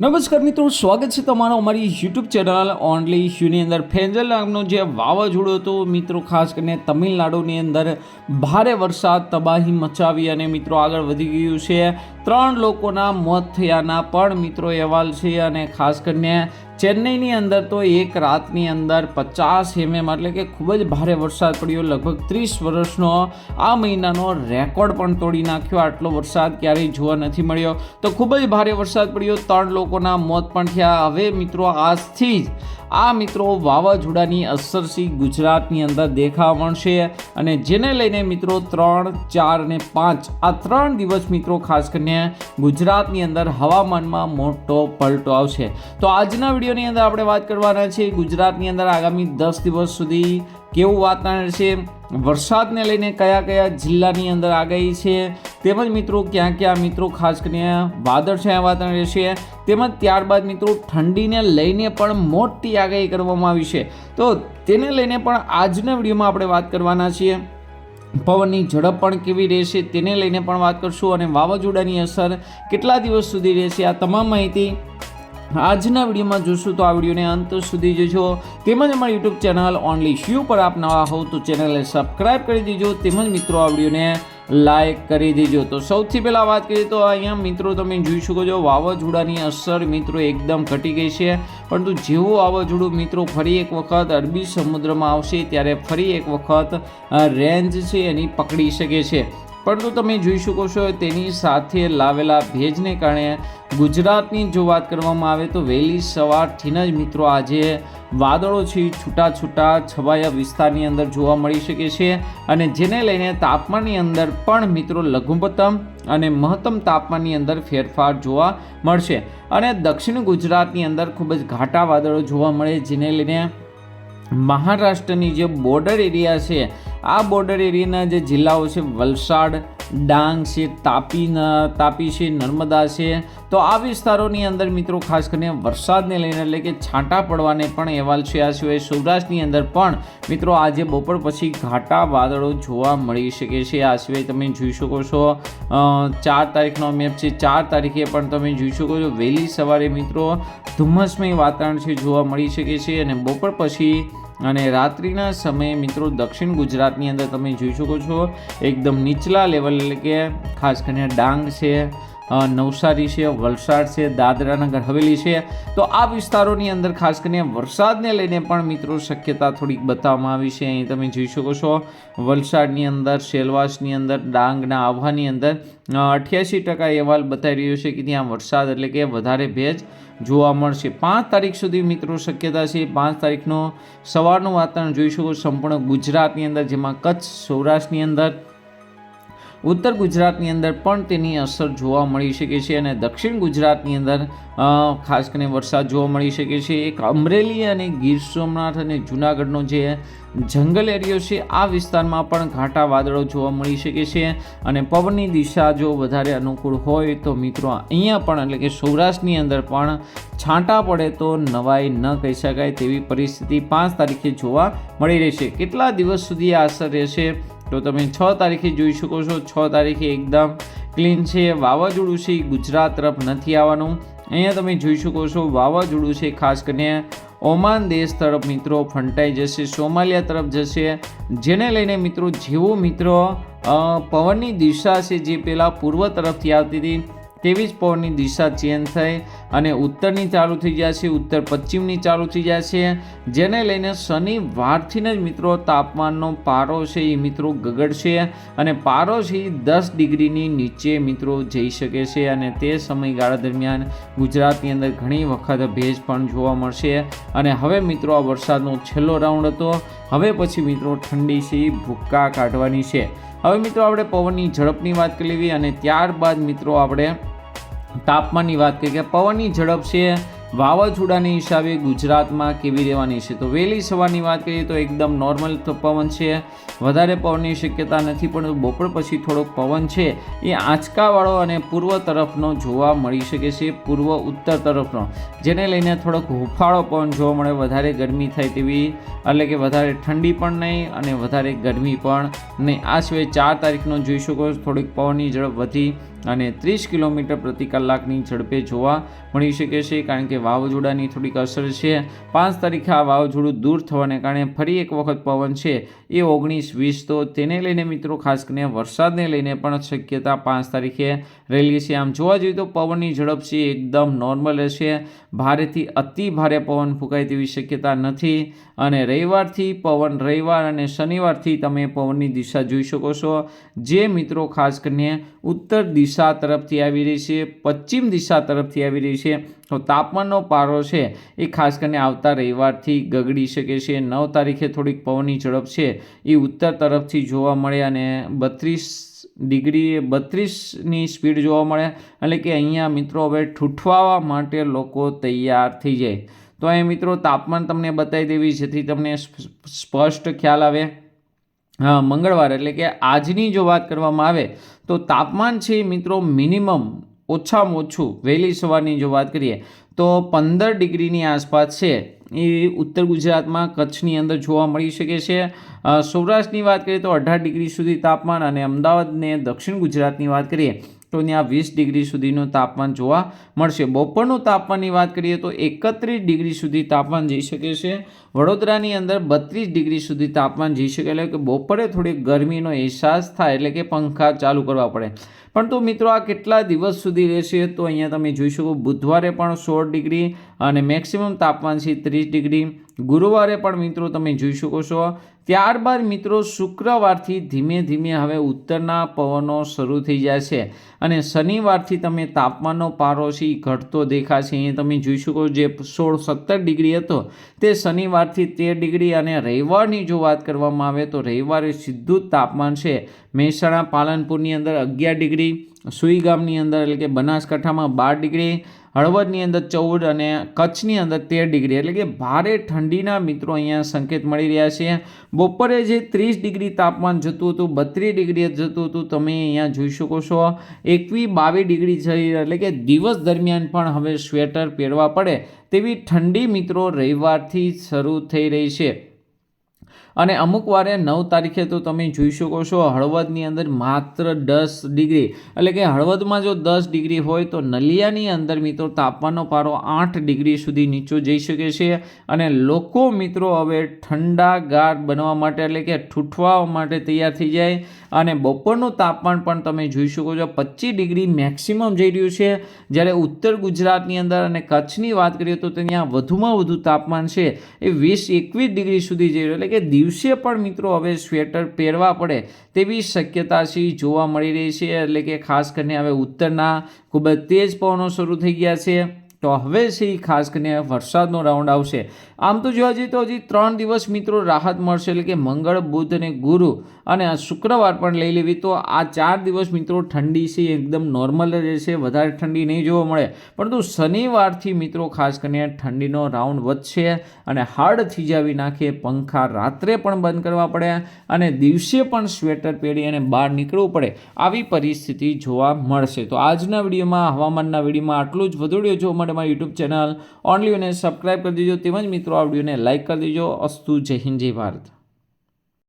નમસ્કાર મિત્રો, સ્વાગત છે તમારો અમારી યુટ્યુબ ચેનલ ઓનલી ઇશ્યુની અંદર. ફેન્જલ નામનો જે વાવાઝોડું હતું, મિત્રો, ખાસ કરીને તમિલનાડુની અંદર ભારે વરસાદ, તબાહી મચાવી અને મિત્રો આગળ વધી ગયું છે. ત્રણ લોકોના મોત થયાના પણ મિત્રો અહેવાલ છે અને ખાસ કરીને ચેન્નઈની અંદર તો એક રાતની અંદર પચાસ એમએમ એટલે કે ખૂબ જ ભારે વરસાદ પડ્યો. લગભગ ત્રીસ વર્ષનો આ મહિનાનો રેકોર્ડ પણ તોડી નાખ્યો. આટલો વરસાદ ક્યારેય જોવા નથી મળ્યો. તો ખૂબ જ ભારે વરસાદ પડ્યો. ત્રણ લોકોના મોત પણ થયા. હવે મિત્રો આજથી જ આ મિત્રો વાવાઝોડાની અસરથી ગુજરાતની અંદર દેખા મળશે અને જેને લઈને મિત્રો ત્રણ, ચાર અને પાંચ, આ ત્રણ દિવસ મિત્રો ખાસ કરીને ગુજરાતની અંદર હવામાનમાં મોટો પલટો આવશે. તો આજના વિડીયોની અંદર આપણે વાત કરવાના છે ગુજરાતની અંદર આગામી દસ દિવસ સુધી કેવું વાતાવરણ છે વરસાદને લઈને કયા કયા જિલ્લાની અંદર આગાહી છે તેમજ મિત્રો ક્યાં ક્યાં મિત્રો ખાસ કરીને વાદળછાયા વાતાવરણ રહેશે. તેમજ ત્યારબાદ મિત્રો ઠંડીને લઈને પણ મોટી આગાહી કરવામાં આવી છે. તો તેને લઈને પણ આજના વિડીયોમાં આપણે વાત કરવાના છીએ. પવનની ઝડપ પણ કેવી રહેશે તેને લઈને પણ વાત કરશું અને વાવાઝોડાની અસર કેટલા દિવસ સુધી રહેશે આ તમામ માહિતી આજના વિડીયોમાં જોશું. તો આ વિડીયોને અંત સુધી જોજો. તેમજ અમારી યુટ્યુબ ચેનલ ઓનલી શ્યુ પર આપ નવા હોવ તો ચેનલને સબસ્ક્રાઈબ કરી દેજો. તેમજ મિત્રો આ વિડીયોને લાઈક કરી દેજો. તો સૌથી પહેલાં વાત કરીએ તો અહીંયા મિત્રો તમે જોઈ શકો છો, વાવાઝોડાની અસર મિત્રો એકદમ ઘટી ગઈ છે. પરંતુ જેવું વાવાઝોડું મિત્રો ફરી એક વખત અરબી સમુદ્રમાં આવશે, ત્યારે ફરી એક વખત રેન્જ છે એની પકડી શકે છે. પરંતુ તમે જોઈ શકો છો તેની સાથે લાવેલા ભેજને કારણે ગુજરાતની જો વાત કરવામાં આવે તો વહેલી સવારથી જ મિત્રો આજે વાદળો છે છૂટા છૂટા છવાયા વિસ્તારની અંદર જોવા મળી શકે છે અને જેને લઈને તાપમાનની અંદર પણ મિત્રો લઘુત્તમ અને મહત્તમ તાપમાનની અંદર ફેરફાર જોવા મળશે. અને દક્ષિણ ગુજરાતની અંદર ખૂબ જ ઘાટા વાદળો જોવા મળે, જેને લઈને મહારાષ્ટ્રની જે બોર્ડર એરિયા છે, આ બોર્ડર એરિયાના જે જિલ્લાઓ છે, વલસાડ, ડાંગ છે, તાપી તાપી છે, નર્મદા છે તો આ વિસ્તારોની અંદર મિત્રો, ખાસ કરીને વરસાદને લઈને એટલે કે છાંટા પડવાને પણ અહેવાલ છે. આ સિવાય સૌરાષ્ટ્રની અંદર પણ મિત્રો, આજે બપોર પછી ઘાટા વાદળો જોવા મળી શકે છે. આ સિવાય તમે જોઈ શકો છો ચાર તારીખનો મેપ છે. ચાર તારીખે પણ તમે જોઈ શકો છો, વહેલી સવારે મિત્રો ધુમ્મસમય વાતાવરણ છે જોવા મળી શકે છે અને બપોર પછી અને રાત્રિના સમયે મિત્રો, દક્ષિણ ગુજરાતની અંદર તમે જોઈ શકો છો, એકદમ નીચલા લેવલ એટલે કે ખાસ કરીને ડાંગ છે નવસારી છે, વલસાડ છે દાદરાનગર હવેલી છે. તો આ વિસ્તારોની અંદર ખાસ કરીને વરસાદને લઈને પણ મિત્રો શક્યતા થોડીક બતાવવામાં આવી છે. અહીં તમે જોઈ શકો છો, વલસાડની અંદર સેલવાસની અંદર, ડાંગના આહવાની અંદર અઠ્યાસી ટકા અહેવાલ બતાવી રહ્યો છે કે ત્યાં વરસાદ એટલે કે વધારે ભેજ જોવા મળશે. પાંચ તારીખ સુધી મિત્રો શક્યતા છે. પાંચ તારીખનો સવારનું વાતાવરણ જોઈ શકો સંપૂર્ણ ગુજરાતની અંદર, જેમાં કચ્છ, સૌરાષ્ટ્રની અંદર ઉત્તર ગુજરાતની અંદર પણ તેની અસર જોવા મળી શકે છે અને દક્ષિણ ગુજરાતની અંદર ખાસ કરીને વરસાદ જોવા મળી શકે છે. એક અમરેલી અને ગીર સોમનાથ અને જૂનાગઢનો જે જંગલ એરિયો છે, આ વિસ્તારમાં પણ ઘાટા વાદળો જોવા મળી શકે છે અને પવનની દિશા જો વધારે અનુકૂળ હોય તો મિત્રો અહીંયા પણ એટલે કે સૌરાષ્ટ્રની અંદર પણ છાંટા પડે તો નવાઈ ન કહી શકાય તેવી પરિસ્થિતિ પાંચ તારીખે જોવા મળી રહેશે. કેટલા દિવસ સુધી આ અસર રહેશે? તો તમે છ તારીખે જોઈ શકો છો. છ તારીખે એકદમ ક્લીન છે. વાવાઝોડું છે. ગુજરાત તરફ નથી આવવાનું. અહીંયા તમે જોઈ શકો છો વાવાઝોડું છે. ખાસ કરીને ઓમાન દેશ તરફ મિત્રો ફંટાઈ જશે, સોમાલિયા તરફ જશે. જેને લઈને મિત્રો જેવો મિત્રો પવનની દિશા છે જે પહેલાં પૂર્વ તરફથી આવતી હતી. તેવી જ પવનની દિશા ચેન્જ થઈ અને ઉત્તરની ચાલુ થઈ જશે ઉત્તર પશ્ચિમની ચાલુ થઈ જશે જેને લઈને શનિવારથી જ મિત્રો તાપમાનનો પારો છે, એ મિત્રો ગગડશે અને પારો છે એ દસ ડિગ્રીની નીચે મિત્રો જઈ શકે છે અને તે સમયગાળા દરમિયાન ગુજરાતની અંદર ઘણી વખત ભેજ પણ જોવા મળશે. અને હવે મિત્રો આ વરસાદનો છેલ્લો રાઉન્ડ હતો. હવે પછી મિત્રો ઠંડી છે, ભૂક્કા કાઢવાની છે. હવે મિત્રો આપણે પવનની ઝડપની વાત કરી લેવી અને ત્યારબાદ મિત્રો આપણે તાપમાનની વાત કરીએ કે પવનની ઝડપ છે વાવાઝોડાની હિસાબે ગુજરાતમાં કેવી રહેવાની છે? તો વહેલી સવારની વાત કરીએ તો એકદમ નોર્મલ પવન છે. વધારે પવનની શક્યતા નથી, પણ બપોર પછી થોડોક પવન છે. એ આંચકાવાળો અને પૂર્વ તરફનો જોવા મળી શકે છે, પૂર્વ ઉત્તર તરફનો. જેને લઈને થોડોક હુફાળો પવન જોવા મળે. વધારે ગરમી થાય તેવી, એટલે કે વધારે ઠંડી પણ નહીં અને વધારે ગરમી પણ નહીં. આ સિવાય ચાર તારીખનો જોઈ શકો થોડીક પવનની ઝડપ વધી અને ત્રીસ કિલોમીટર પ્રતિ કલાકની ઝડપે જોવા મળી શકે છે, કારણ કે વાવાઝોડાની થોડીક અસર છે. પાંચ તારીખે આ વાવાઝોડું દૂર થવાને કારણે ફરી એક વખત પવન છે. એ ઓગણીસ વીસ તો તેને લઈને મિત્રો, ખાસ કરીને વરસાદને લઈને પણ શક્યતા પાંચ તારીખે રહેલી છે. આમ જોવા જઈએ તો પવનની ઝડપ છે, એકદમ નોર્મલ રહેશે. ભારેથી અતિ ભારે પવન ફૂંકાય તેવી શક્યતા નથી. અને રવિવારથી પવન રવિવાર અને શનિવારથી તમે પવનની દિશા જોઈ શકો છો. જે મિત્રો, ખાસ કરીને ઉત્તર દિશા તરફથી આવી રહી છે, પશ્ચિમ દિશા તરફથી આવી રહી છે. તો તાપમાનનો પારો છે એ ખાસ કરીને આવતા રવિવારથી ગગડી શકે છે. નવ તારીખે થોડીક પવનની ઝડપ છે એ ઉત્તર તરફથી જોવા મળે અને બત્રીસ ડિગ્રી બત્રીસની સ્પીડ જોવા મળે. એટલે કે અહીંયા મિત્રો હવે ઠૂઠવાવા માટે લોકો તૈયાર થઈ જાય. તો અહીં મિત્રો તાપમાન તમને બતાવી દેવી જેથી તમને સ્પષ્ટ ખ્યાલ આવે. મંગળવાર, એટલે કે આજની જો વાત કરવામાં આવે, તો તાપમાન છે મિત્રો મિનિમમ ઓછામાં ઓછું વહેલી સવારની જો વાત કરીએ, તો પંદર ડિગ્રીની આસપાસ છે એ ઉત્તર ગુજરાતમાં કચ્છની અંદર જોવા મળી શકે છે. સૌરાષ્ટ્રની વાત કરીએ તો અઢાર ડિગ્રી સુધી તાપમાન અને અમદાવાદને દક્ષિણ ગુજરાતની વાત કરીએ, તો ત્યાં વીસ ડિગ્રી સુધીનું તાપમાન જોવા મળશે. બપોરનું તાપમાનની વાત કરીએ તો એકત્રીસ ડિગ્રી સુધી તાપમાન જઈ શકે છે. વડોદરાની અંદર બત્રીસ ડિગ્રી સુધી તાપમાન જઈ શકે, એટલે કે બપોરે થોડીક ગરમીનો અહેસાસ થાય, એટલે કે પંખા ચાલુ કરવા પડે. પણ તો મિત્રો આ કેટલા દિવસ સુધી રહેશે? તો અહીંયા તમે જોઈ શકો, બુધવારે પણ સોળ ડિગ્રી અને મેક્સિમમ તાપમાન છે ત્રીસ ડિગ્રી. ગુરુવારે પણ મિત્રો તમે જોઈ શકો છો. ત્યારબાદ મિત્રો શુક્રવારથી ધીમે ધીમે હવે ઉત્તરના પવનો શરૂ થઈ જાય છે અને શનિવારથી તમે તાપમાનનો પારો છે ઘટતો દેખાશે. અહીંયા તમે જોઈ શકો, જે સોળ સત્તર ડિગ્રી હતો તે શનિવારથી તેર ડિગ્રી અને રવિવારની જો વાત કરવામાં આવે તો રવિવારે સીધું જ તાપમાન છે. મહેસાણા, પાલનપુરની અંદર અગિયાર ડિગ્રી, સુઈગામની અંદર એટલે કે બનાસકાંઠામાં બાર ડિગ્રી હળવદની અંદર ચૌદ અને કચ્છની અંદર તેર ડિગ્રી. એટલે કે ભારે ઠંડીના મિત્રો અહીંયા સંકેત મળી રહ્યા છે. બપોરે જે ત્રીસ ડિગ્રી તાપમાન જતું હતું, બત્રીસ ડિગ્રી જતું હતું, તમે અહીંયા જોઈ શકો છો. એકવી બાવીસ ડિગ્રી જઈ એટલે કે દિવસ દરમિયાન પણ હવે સ્વેટર પહેરવા પડે તેવી ઠંડી મિત્રો રવિવારથી શરૂ થઈ રહી છે. અને અમુક વારે નવ તારીખે તો તમે જોઈ શકો છો હળવદની અંદર માત્ર દસ ડિગ્રી. એટલે કે હળવદમાં જો દસ ડિગ્રી હોય તો નલિયાની અંદર મિત્રો તાપમાનનો પારો આઠ ડિગ્રી સુધી નીચો જઈ શકે છે. અને લોકો મિત્રો હવે ઠંડા ગાઢ બનવા માટે એટલે કે ઠૂઠવા માટે તૈયાર થઈ જાય. અને બપોરનું તાપમાન પણ તમે જોઈ શકો છો પચીસ ડિગ્રી મેક્સિમમ જઈ રહ્યું છે. જ્યારે ઉત્તર ગુજરાતની અંદર અને કચ્છની વાત કરીએ તો ત્યાં વધુમાં વધુ તાપમાન છે. એ વીસ એકવીસ ડિગ્રી સુધી જઈ રહ્યું એટલે કે દિવસે પણ મિત્રો હવે સ્વેટર પહેરવા પડે તેવી શક્યતા છે, જોવા મળી રહી છે. એટલે કે ખાસ કરીને હવે ઉત્તરના ખૂબ જ તેજ પવનો શરૂ થઈ ગયા છે. તો હવે છે એ ખાસ કરીને વરસાદનો રાઉન્ડ આવશે. આમ તો જોવા જઈએ તો હજી ત્રણ દિવસ મિત્રો રાહત મળશે એટલે કે મંગળ, બુધ અને ગુરુ અને આ શુક્રવાર પણ લઈ લેવી. તો આ ચાર દિવસ મિત્રો ઠંડી છે, એકદમ નોર્મલ રહેશે, વધારે ઠંડી નહીં જોવા મળે. પરંતુ શનિવારથી મિત્રો ખાસ કરીને ઠંડીનો રાઉન્ડ વધશે અને હાડ થીજાવી નાખે, પંખા રાત્રે પણ બંધ કરવા પડે અને દિવસે પણ સ્વેટર પહેરી અને બહાર નીકળવું પડે આવી પરિસ્થિતિ જોવા મળશે. તો આજના વિડીયોમાં, હવામાનના વિડીયોમાં આટલું જ. વધુ જોવા જોવા માટે મારી યુટ્યુબ ચેનલ ઓનલી અને સબસ્ક્રાઈબ કરી દેજો. તેમજ મિત્રો, આ વિડીયોને લાઇક કરી દેજો. અસ્તુ જય હિન્દ, જય ભારત.